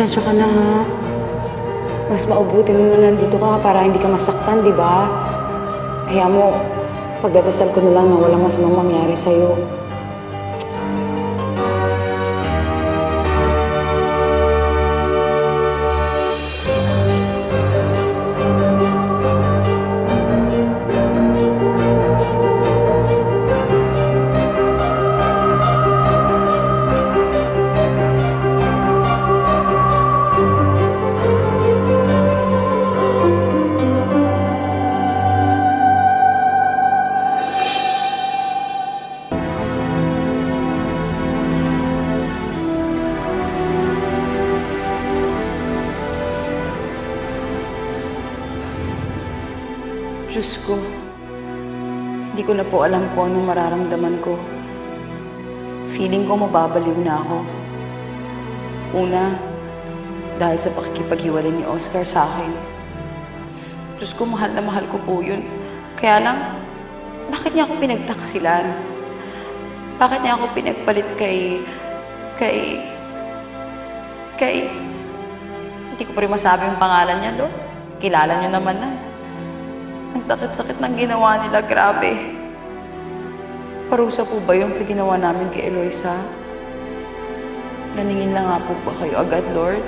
Pasensya ka na ha. Mas maubuti mo na nandito ka para hindi ka masaktan, di ba? Kaya mo, pagdadasal ko na lang na walang masamang mangyari sa'yo. Diyos ko, hindi ko na po alam po anong mararamdaman ko. Feeling ko mababaliw na ako. Una, dahil sa pakikipaghiwalay ni Oscar sa akin. Diyos ko, mahal na mahal ko po yun. Kaya lang, bakit niya ako pinagtaksilan? Bakit niya ako pinagpalit kay... kay... kay... Hindi ko pa rin masabi yung pangalan niya, Lord. Kilala niyo naman na. Ang sakit-sakit ng ginawa nila, grabe. Parusa po ba yun sa ginawa namin kay Eloisa? Naningin lang nga po ba kayo agad, Lord?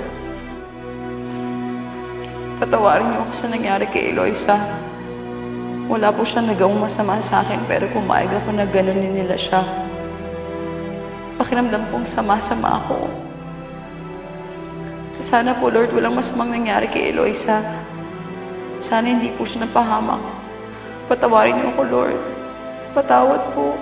Patawarin niyo ako sa nangyari kay Eloisa. Wala po siya nagawang masama sa akin, pero pumayag ako na ganunin nila siya. Pakiramdam kong sama-sama ako. Sana po, Lord, walang masamang nangyari kay Eloisa. Sana hindi po siya napahamak. Patawarin niyo ako, Lord. Patawad po.